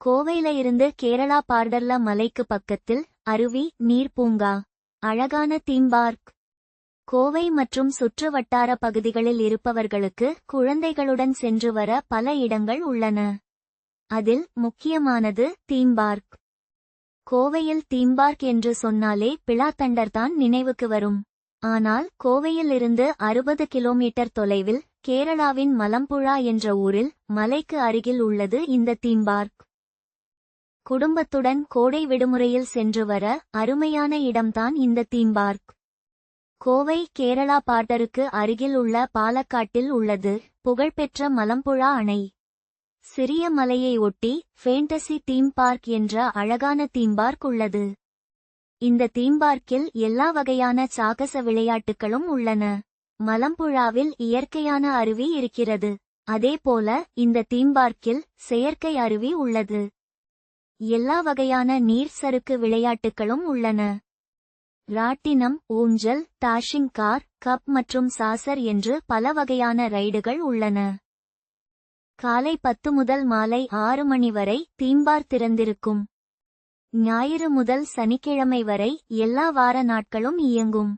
கோவையில இருந்து கேரளா பார்டர்ல மலைக்கு பக்கத்தில் அருவி நீர் பூங்கா அழகான தீம் பார்க். கோவை மற்றும் சுற்று வட்டார பகுதிகளில் இருப்பவர்களுக்கு குழந்தைகளுடன் சென்று வர பல இடங்கள் உள்ளன. அதில் முக்கியமானது தீம் பார்க். கோவையில் தீம் பார்க் என்று சொன்னாலே பிளாத்தண்டர் தான் நினைவுக்கு வரும். ஆனால் கோவையில் இருந்து அறுபது கிலோமீட்டர் தொலைவில் கேரளாவின் மலம்புழா என்ற ஊரில் மலைக்கு அருகில் உள்ளது இந்த தீம் பார்க். குடும்பத்துடன் கோடை விடுமுறையில் சென்று வர அருமையான இடம்தான் இந்த தீம் பார்க். கோவை கேரளா பார்டருக்கு அருகில் உள்ள பாலக்காட்டில் உள்ளது. புகழ்பெற்ற மலம்புழா அணை. சிறிய மலையை ஒட்டி ஃபேண்டசி தீம் பார்க் என்ற அழகான தீம் பார்க் உள்ளது. இந்த தீம் பார்க்கில் எல்லா வகையான சாகச விளையாட்டுகளும் உள்ளன. மலம்புழாவில் இயற்கையான அருவி இருக்கிறது. அதேபோல இந்த தீம் பார்க்கில் செயற்கை அருவி உள்ளது. எல்லா வகையான நீர் சறுக்கு விளையாட்டுகளும் உள்ளன. ராட்டினம் ஊஞ்சல் டாஷிங் கார் கப் மற்றும் சாசர் என்று பல வகையான ரைடுகள் உள்ளன. காலை பத்து முதல் மாலை ஆறு மணி வரை தீம்பார் திறந்திருக்கும். ஞாயிறு முதல் சனிக்கிழமை வரை எல்லா வார நாட்களும் இயங்கும்.